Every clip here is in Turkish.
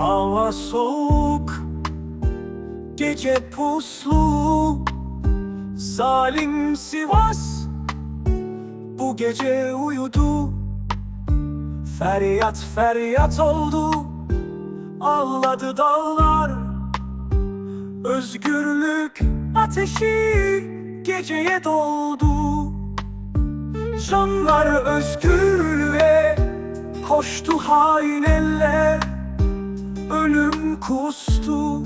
Hava soğuk Gece puslu. Zalim Sivas Bu gece uyudu. Feryat feryat oldu. Ağladı dağlar. Özgürlük ateşi geceye doldu. Canlar özgürlüğe koştu hain eller Ölüm kustu.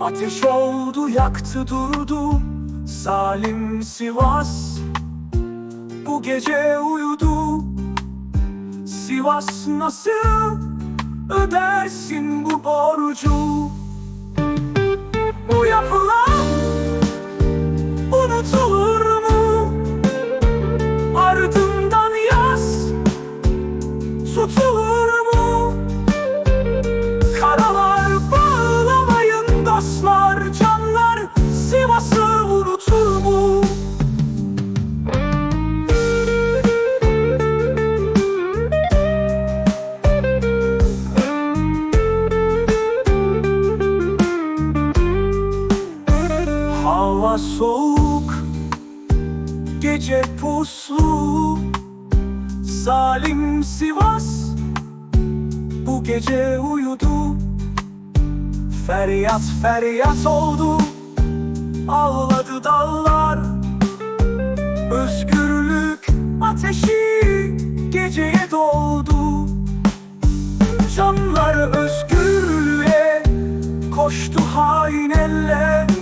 Ateş oldu yaktı durdu. Zalim Sivas. Bu gece uyudu. Sivas nasıl ödersin bu borcu Hava soğuk Gece puslu. Zalim Sivas Bu gece uyudu. Feryat feryat oldu Ağladı dağlar Özgürlük ateşi Geceye doldu. Canlar özgürlüğe Koştu hain eller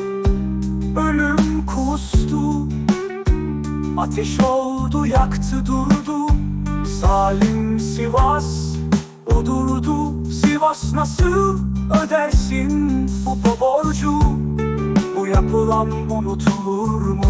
Ateş oldu yaktı durdu. Zalim Sivas O durdu. Sivas nasıl ödersin bu borcu Bu yapılan unutulur mu?